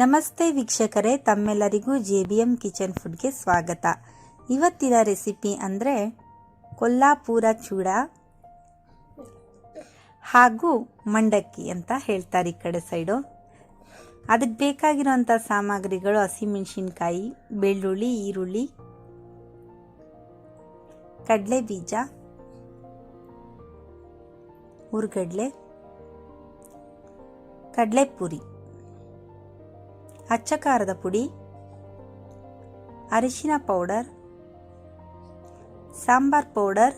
ನಮಸ್ತೆ ವೀಕ್ಷಕರೇ, ತಮ್ಮೆಲ್ಲರಿಗೂ ಜೆ ಬಿ ಎಂ ಕಿಚನ್ ಫುಡ್ಗೆ ಸ್ವಾಗತ. ಇವತ್ತಿನ ರೆಸಿಪಿ ಅಂದರೆ ಕೊಲ್ಲಾಪುರ ಚೂಡ ಹಾಗೂ ಮಂಡಕ್ಕಿ ಅಂತ ಹೇಳ್ತಾರೆ ಈ ಕಡೆ ಸೈಡು. ಅದಕ್ಕೆ ಬೇಕಾಗಿರೋಂಥ ಸಾಮಗ್ರಿಗಳು ಹಸಿಮೆಣಸಿನ್ಕಾಯಿ, ಬೆಳ್ಳುಳ್ಳಿ, ಈರುಳ್ಳಿ ಕಡಲೆ ಬೀಜ ಹುರ್ಗಡ್ಲೆ ಕಡಲೆಪುರಿ. ಅಚ್ಚ ಖಾರದ ಪುಡಿ ಅರಿಶಿನ ಪೌಡರ್ ಸಾಂಬಾರ್ ಪೌಡರ್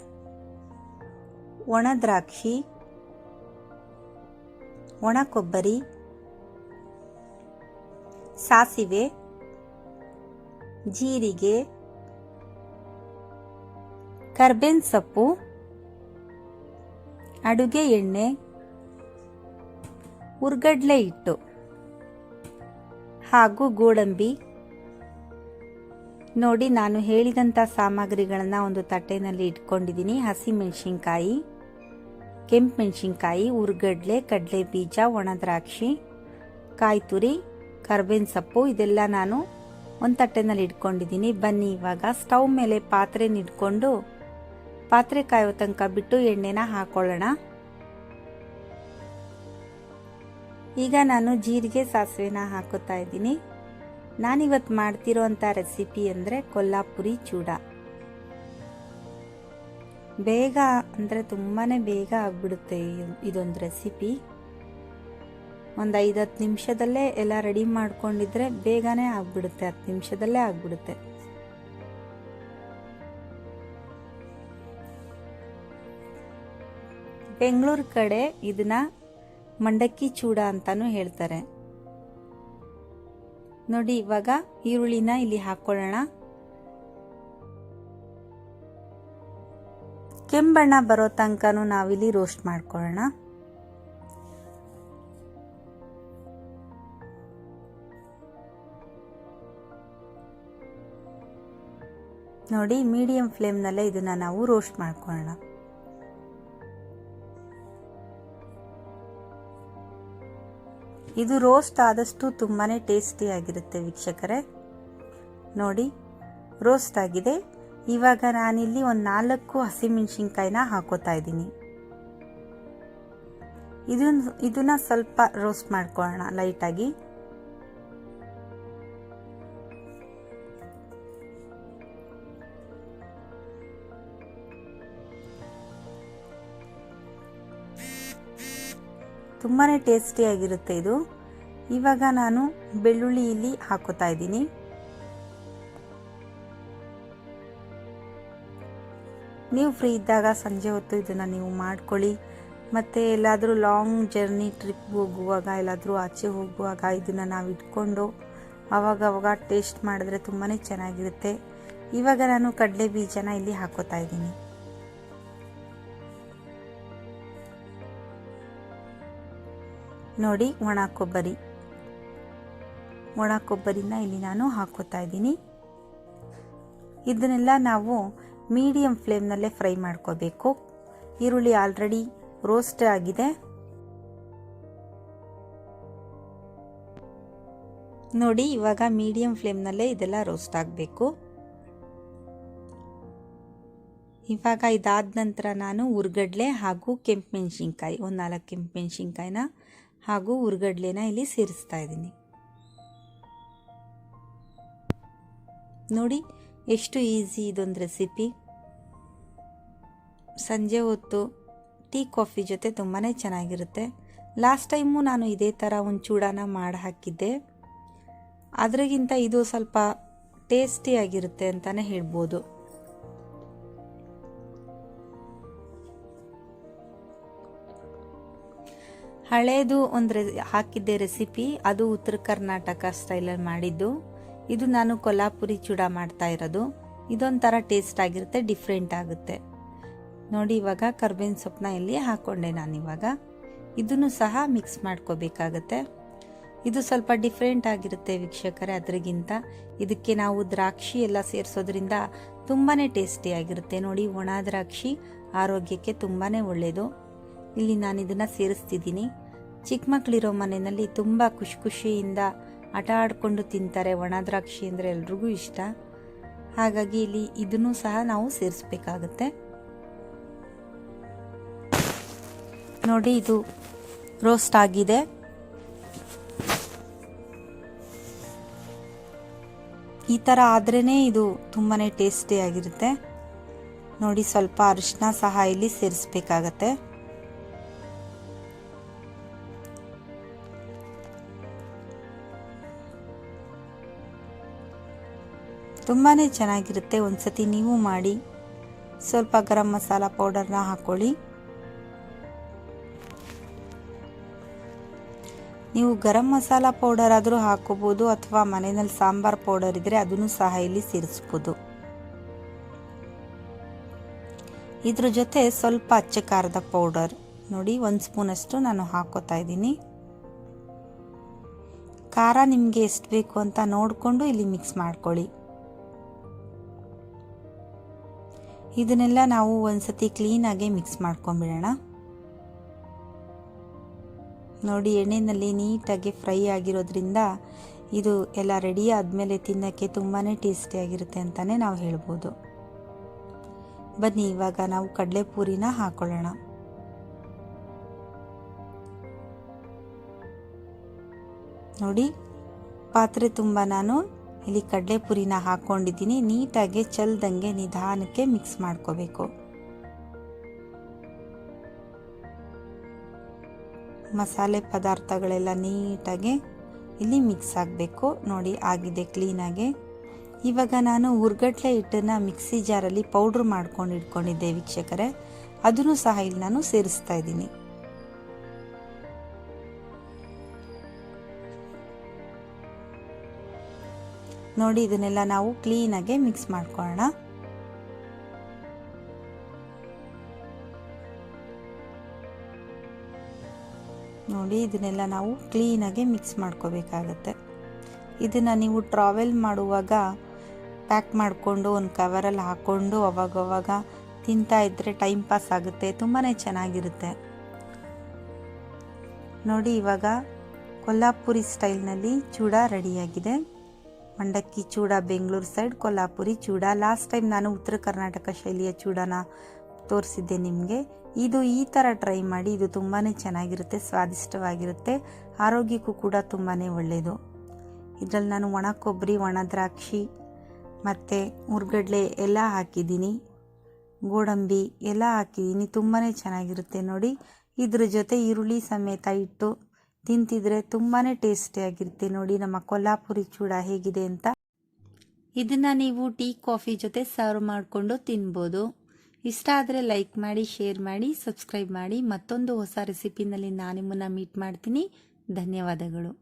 ಒಣದ್ರಾಕ್ಷಿ ಒಣ ಕೊಬ್ಬರಿ ಸಾಸಿವೆ ಜೀರಿಗೆ ಕರ್ಬೇನ್ ಸೊಪ್ಪು ಅಡುಗೆ ಎಣ್ಣೆ ಉರ್ಗಡ್ಲೆ ಹಿಟ್ಟು ಹಾಗೂ ಗೋಡಂಬಿ. ನೋಡಿ, ನಾನು ಹೇಳಿದಂಥ ಸಾಮಗ್ರಿಗಳನ್ನು ಒಂದು ತಟ್ಟೆನಲ್ಲಿ ಇಟ್ಕೊಂಡಿದ್ದೀನಿ. ಹಸಿಮೆಣಸಿನ್ಕಾಯಿ ಕೆಂಪು ಮೆಣಸಿನ್ಕಾಯಿ, ಉರ್ಗಡ್ಲೆ ಕಡಲೆ ಬೀಜ ಒಣ ದ್ರಾಕ್ಷಿ ಕಾಯಿ ತುರಿ ಕರ್ಬೇವಿನ ಸೊಪ್ಪು, ಇದೆಲ್ಲ ನಾನು ಒಂದು ತಟ್ಟೆನಲ್ಲಿ ಇಟ್ಕೊಂಡಿದ್ದೀನಿ. ಬನ್ನಿ, ಇವಾಗ ಸ್ಟವ್ ಮೇಲೆ ಪಾತ್ರೆನ ಇಟ್ಕೊಂಡು ಪಾತ್ರೆ ಕಾಯೋ ತನಕ ಬಿಟ್ಟು ಎಣ್ಣೆನ ಹಾಕೊಳ್ಳೋಣ. ಈಗ ನಾನು ಜೀರಿಗೆ ಸಾಸಿವೆನ ಹಾಕೋತಾ ಇದ್ದೀನಿ. ನಾನಿವತ್ತು ಮಾಡ್ತಿರೋಂಥ ರೆಸಿಪಿ ಅಂದರೆ ಕೊಲ್ಲಾಪುರಿ ಚೂಡ. ಬೇಗ ಅಂದರೆ ತುಂಬಾ ಬೇಗ ಆಗಿಬಿಡುತ್ತೆ ಇದೊಂದು ರೆಸಿಪಿ. ಒಂದು ಐದು ಹತ್ತು ನಿಮಿಷದಲ್ಲೇ ಎಲ್ಲ ರೆಡಿ ಮಾಡ್ಕೊಂಡಿದ್ರೆ ಬೇಗನೆ ಆಗ್ಬಿಡುತ್ತೆ, ಹತ್ತು ನಿಮಿಷದಲ್ಲೇ ಆಗ್ಬಿಡುತ್ತೆ. ಬೆಂಗಳೂರು ಕಡೆ ಇದನ್ನ ಮಂಡಕ್ಕಿ ಚೂಡ ಅಂತಾನು ಹೇಳ್ತಾರೆ. ನೋಡಿ, ಇವಾಗ ಈರುಳ್ಳಿನ ಇಲ್ಲಿ ಹಾಕೊಳ್ಳೋಣ. ಕೆಂಬಣ್ಣ ಬರೋ ತನಕನೂ ನಾವಿಲ್ಲಿ ರೋಸ್ಟ್ ಮಾಡ್ಕೊಳ್ಳೋಣ. ನೋಡಿ ಮೀಡಿಯಂ ಫ್ಲೇಮ್ನಲ್ಲೇ ಇದನ್ನ ನಾವು ರೋಸ್ಟ್ ಮಾಡ್ಕೊಳ್ಳೋಣ. ಇದು ರೋಸ್ಟ್ ಆದಷ್ಟು ತುಂಬಾ ಟೇಸ್ಟಿಯಾಗಿರುತ್ತೆ ವೀಕ್ಷಕರೇ. ನೋಡಿ, ರೋಸ್ಟ್ ಆಗಿದೆ. ಇವಾಗ ನಾನಿಲ್ಲಿ ಒಂದು ನಾಲ್ಕು ಹಸಿಮೆಣಸಿನ್ಕಾಯಿನ ಹಾಕೋತಾ ಇದ್ದೀನಿ. ಇದನ್ನ ಇದನ್ನ ಸ್ವಲ್ಪ ರೋಸ್ಟ್ ಮಾಡ್ಕೊಳ್ಳೋಣ ಲೈಟಾಗಿ. ತುಂಬಾ ಟೇಸ್ಟಿಯಾಗಿರುತ್ತೆ ಇದು. ಇವಾಗ ನಾನು ಬೆಳ್ಳುಳ್ಳಿ ಇಲ್ಲಿ ಹಾಕೋತಾ ಇದ್ದೀನಿ. ನೀವು ಫ್ರೀ ಇದ್ದಾಗ ಸಂಜೆ ಹೊತ್ತು ಇದನ್ನು ನೀವು ಮಾಡ್ಕೊಳ್ಳಿ. ಮತ್ತು ಎಲ್ಲಾದರೂ ಲಾಂಗ್ ಜರ್ನಿ ಟ್ರಿಪ್ ಹೋಗುವಾಗ, ಎಲ್ಲಾದರೂ ಆಚೆ ಹೋಗುವಾಗ ಇದನ್ನು ನಾವು ಇಟ್ಕೊಂಡು ಅವಾಗ ಟೇಸ್ಟ್ ಮಾಡಿದ್ರೆ ತುಂಬಾ ಚೆನ್ನಾಗಿರುತ್ತೆ. ಇವಾಗ ನಾನು ಕಡಲೆ ಬೀಜನ ಇಲ್ಲಿ ಹಾಕೋತಾ ಇದ್ದೀನಿ. ನೋಡಿ ಒಣ ಕೊಬ್ಬರಿ. ಒಣ ಕೊಬ್ಬರಿನ ಇಲ್ಲಿ ನಾನು ಹಾಕೋತಾ ಇದ್ದೀನಿ. ಇದನ್ನೆಲ್ಲ ನಾವು ಮೀಡಿಯಂ ಫ್ಲೇಮ್ನಲ್ಲೇ ಫ್ರೈ ಮಾಡ್ಕೋಬೇಕು. ಈರುಳ್ಳಿ ಆಲ್ರೆಡಿ ರೋಸ್ಟ್ ಆಗಿದೆ. ನೋಡಿ, ಇವಾಗ ಮೀಡಿಯಂ ಫ್ಲೇಮ್ನಲ್ಲೇ ಇದೆಲ್ಲ ರೋಸ್ಟ್ ಆಗಬೇಕು. ಇವಾಗ ಇದಾದ ನಂತರ ನಾನು ಉರ್ಗಡ್ಲೆ ಹಾಗೂ ಕೆಂಪು ಮೆಣಸಿನ್ಕಾಯಿ, ಒಂದು ನಾಲ್ಕು ಕೆಂಪು ಮೆಣಸಿನ್ಕಾಯಿನ ಹಾಗೂ ಉರ್ಗಡ್ಲೆನ ಇಲ್ಲಿ ಸೇರಿಸ್ತಾ ಇದ್ದೀನಿ. ನೋಡಿ, ಎಷ್ಟು ಈಸಿ ಇದೊಂದು ರೆಸಿಪಿ. ಸಂಜೆ ಹೊತ್ತು ಟೀ, ಕಾಫಿ ಜೊತೆ ತುಂಬಾ ಚೆನ್ನಾಗಿರುತ್ತೆ. ಲಾಸ್ಟ್ ಟೈಮು ನಾನು ಇದೇ ಥರ ಒಂದು ಚೂಡಾನ ಮಾಡಿ ಹಾಕಿದ್ದೆ. ಅದರಿಗಿಂತ ಇದು ಸ್ವಲ್ಪ ಟೇಸ್ಟಿಯಾಗಿರುತ್ತೆ ಅಂತಲೇ ಹೇಳ್ಬೋದು. ಹಳೇದು ಒಂದು ರೆ, ಹಾಕಿದ್ದೆ ರೆಸಿಪಿ ಅದು ಉತ್ತರ ಕರ್ನಾಟಕ ಸ್ಟೈಲಲ್ಲಿ ಮಾಡಿದ್ದು. ಇದು ನಾನು ಕೊಲ್ಲಾಪುರಿ ಚೂಡ ಮಾಡ್ತಾ ಇರೋದು. ಇದೊಂಥರ ಟೇಸ್ಟ್ ಆಗಿರುತ್ತೆ ಡಿಫ್ರೆಂಟ್ ಆಗುತ್ತೆ. ನೋಡಿ, ಇವಾಗ ಕರ್ಬೇವಿನ ಸೊಪ್ಪನ್ನ ಇಲ್ಲಿ ಹಾಕ್ಕೊಂಡೆ ನಾನಿವಾಗ ಇದನ್ನು ಸಹ ಮಿಕ್ಸ್ ಮಾಡ್ಕೋಬೇಕಾಗತ್ತೆ. ಇದು ಸ್ವಲ್ಪ ಡಿಫ್ರೆಂಟ್ ಆಗಿರುತ್ತೆ ವೀಕ್ಷಕರೇ ಅದರಿಗಿಂತ. ಇದಕ್ಕೆ ನಾವು ದ್ರಾಕ್ಷಿ ಎಲ್ಲ ಸೇರಿಸೋದ್ರಿಂದ ತುಂಬಾ ಟೇಸ್ಟಿಯಾಗಿರುತ್ತೆ ನೋಡಿ, ಒಣ ದ್ರಾಕ್ಷಿ ಆರೋಗ್ಯಕ್ಕೆ ತುಂಬಾ ಒಳ್ಳೆಯದು ಇಲ್ಲಿ ನಾನು ಇದನ್ನು ಸೇರಿಸ್ತಿದ್ದೀನಿ. ಚಿಕ್ಕ ಮಕ್ಕಳಿರೋ ಮನೆಯಲ್ಲಿ ತುಂಬ ಖುಷಿ ಖುಷಿಯಿಂದ ಆಟ ಆಡಿಕೊಂಡು ತಿಂತಾರೆ ಒಣ ದ್ರಾಕ್ಷಿ ಅಂದರೆ ಎಲ್ರಿಗೂ ಇಷ್ಟ. ಹಾಗಾಗಿ ಇಲ್ಲಿ ಇದನ್ನು ಸಹ ನಾವು ಸೇರಿಸ್ಬೇಕಾಗತ್ತೆ. ನೋಡಿ ಇದು ರೋಸ್ಟ್ ಆಗಿದೆ. ಈ ಥರ ಆದ್ರೇ ಇದು ತುಂಬಾ ಟೇಸ್ಟಿಯಾಗಿರುತ್ತೆ ನೋಡಿ ಸ್ವಲ್ಪ ಅರಿಶಿನ ಸಹ ಇಲ್ಲಿ ಸೇರಿಸ್ಬೇಕಾಗತ್ತೆ. ತುಂಬಾ ಚೆನ್ನಾಗಿರುತ್ತೆ. ಒಂದ್ಸತಿ ನೀವು ಮಾಡಿ. ಸ್ವಲ್ಪ ಗರಂ ಮಸಾಲ ಪೌಡರ್ನ ಹಾಕ್ಕೊಳ್ಳಿ ನೀವು ಗರಂ ಮಸಾಲ ಪೌಡರ್ ಆದರೂ ಹಾಕೋಬೋದು ಅಥವಾ ಮನೆಯಲ್ಲಿ ಸಾಂಬಾರ್ ಪೌಡರ್ ಇದ್ದರೆ ಅದನ್ನು ಸಹ ಇಲ್ಲಿ ಸೇರಿಸ್ಬೋದು. ಇದ್ರ ಜೊತೆ ಸ್ವಲ್ಪ ಅಚ್ಚ ಖಾರದ ಪೌಡರ್ ನೋಡಿ ಒಂದು ಸ್ಪೂನಷ್ಟು ನಾನು ಹಾಕೋತಾ ಇದ್ದೀನಿ. ಖಾರ ನಿಮಗೆ ಎಷ್ಟು ಬೇಕು ಅಂತ ನೋಡಿಕೊಂಡು ಇಲ್ಲಿ ಮಿಕ್ಸ್ ಮಾಡ್ಕೊಳ್ಳಿ. ಇದನ್ನೆಲ್ಲ ನಾವು ಒಂದ್ಸತಿ ಕ್ಲೀನಾಗೆ ಮಿಕ್ಸ್ ಮಾಡ್ಕೊಂಬಿಡೋಣ ನೋಡಿ ಎಣ್ಣೆಯಲ್ಲಿ ನೀಟಾಗಿ ಫ್ರೈ ಆಗಿರೋದ್ರಿಂದ ಇದು ಎಲ್ಲ ರೆಡಿ ಆದಮೇಲೆ ತಿನ್ನೋಕ್ಕೆ ತುಂಬಾ ಟೇಸ್ಟಿಯಾಗಿರುತ್ತೆ ಅಂತಲೇ ನಾವು ಹೇಳ್ಬೋದು. ಬನ್ನಿ, ಇವಾಗ ನಾವು ಕಡಲೆಪೂರಿನ ಹಾಕೊಳ್ಳೋಣ. ನೋಡಿ, ಪಾತ್ರೆ ತುಂಬ ನಾನು ಇಲ್ಲಿ ಕಡಲೆಪುರಿನ ಹಾಕ್ಕೊಂಡಿದ್ದೀನಿ ನೀಟಾಗಿ ಚಲ್ದಂಗೆ ನಿಧಾನಕ್ಕೆ ಮಿಕ್ಸ್ ಮಾಡ್ಕೋಬೇಕು. ಮಸಾಲೆ ಪದಾರ್ಥಗಳೆಲ್ಲ ನೀಟಾಗಿ ಇಲ್ಲಿ ಮಿಕ್ಸ್ ಆಗಬೇಕು. ನೋಡಿ ಆಗಿದೆ ಕ್ಲೀನಾಗಿ ಇವಾಗ ನಾನು ಹುರ್ಗಟ್ಲೆ ಹಿಟ್ಟನ್ನು ಮಿಕ್ಸಿ ಜಾರಲ್ಲಿ ಪೌಡ್ರ್ ಮಾಡ್ಕೊಂಡು ಇಟ್ಕೊಂಡಿದ್ದೆ ವೀಕ್ಷಕರೇ. ಅದನ್ನು ಸಹ ಇಲ್ಲಿ ನಾನು ಸೇರಿಸ್ತಾ ಇದ್ದೀನಿ. ನೋಡಿ, ಇದನ್ನೆಲ್ಲ ನಾವು ಕ್ಲೀನಾಗೆ ಮಿಕ್ಸ್ ಮಾಡ್ಕೊಳ್ಳೋಣ. ನೋಡಿ, ಇದನ್ನೆಲ್ಲ ನಾವು ಕ್ಲೀನಾಗೆ ಮಿಕ್ಸ್ ಮಾಡ್ಕೋಬೇಕಾಗತ್ತೆ. ಇದನ್ನು ನೀವು ಟ್ರಾವೆಲ್ ಮಾಡುವಾಗ ಪ್ಯಾಕ್ ಮಾಡಿಕೊಂಡು, ಒಂದು ಕವರಲ್ಲಿ ಹಾಕ್ಕೊಂಡು ಅವಾಗವಾಗ ತಿಂತಾ ಇದ್ದರೆ ಟೈಮ್ ಪಾಸ್ ಆಗುತ್ತೆ ತುಂಬಾ ಚೆನ್ನಾಗಿರುತ್ತೆ. ನೋಡಿ, ಇವಾಗ ಕೊಲ್ಲಾಪುರಿ ಸ್ಟೈಲ್ನಲ್ಲಿ ಚೂಡ ರೆಡಿಯಾಗಿದೆ ಮಂಡಕ್ಕಿ ಚೂಡ, ಬೆಂಗಳೂರು ಸೈಡ್, ಕೊಲ್ಲಾಪುರಿ ಚೂಡ. ಲಾಸ್ಟ್ ಟೈಮ್ ನಾನು ಉತ್ತರ ಕರ್ನಾಟಕ ಶೈಲಿಯ ಚೂಡನ ತೋರಿಸಿದ್ದೆ ನಿಮಗೆ. ಇದು ಈ ಥರ ಟ್ರೈ ಮಾಡಿ ಇದು ತುಂಬಾ ಚೆನ್ನಾಗಿರುತ್ತೆ, ಸ್ವಾದಿಷ್ಟವಾಗಿರುತ್ತೆ, ಆರೋಗ್ಯಕ್ಕೂ ಕೂಡ ತುಂಬಾ ಒಳ್ಳೆಯದು ಇದರಲ್ಲಿ ನಾನು ಒಣ ಕೊಬ್ಬರಿ, ಒಣ ದ್ರಾಕ್ಷಿ ಮತ್ತು ಮುರುಗಡ್ಲೆ ಎಲ್ಲ ಹಾಕಿದ್ದೀನಿ. ಗೋಡಂಬಿ ಎಲ್ಲ ಹಾಕಿದ್ದೀನಿ ತುಂಬಾ ಚೆನ್ನಾಗಿರುತ್ತೆ ನೋಡಿ. ಇದ್ರ ಜೊತೆ ಈರುಳ್ಳಿ ಸಮೇತ ಇಟ್ಟು ತಿಂತಿದ್ರೆ ತುಂಬಾ ಟೇಸ್ಟಿಯಾಗಿರುತ್ತೆ ನೋಡಿ, ನಮ್ಮ ಕೊಲ್ಲಾಪುರಿ ಚೂಡ ಹೇಗಿದೆ ಅಂತ. ಇದನ್ನು ನೀವು ಟೀ, ಕಾಫಿ ಜೊತೆ ಸರ್ವ್ ಮಾಡಿಕೊಂಡು ತಿನ್ಬೋದು. ಇಷ್ಟ ಆದರೆ ಲೈಕ್ ಮಾಡಿ ಶೇರ್ ಮಾಡಿ ಸಬ್ಸ್ಕ್ರೈಬ್ ಮಾಡಿ. ಮತ್ತೊಂದು ಹೊಸ ರೆಸಿಪಿನಲ್ಲಿ ನಾನು ನಿಮ್ಮನ್ನು ಮೀಟ್ ಮಾಡ್ತೀನಿ. ಧನ್ಯವಾದಗಳು.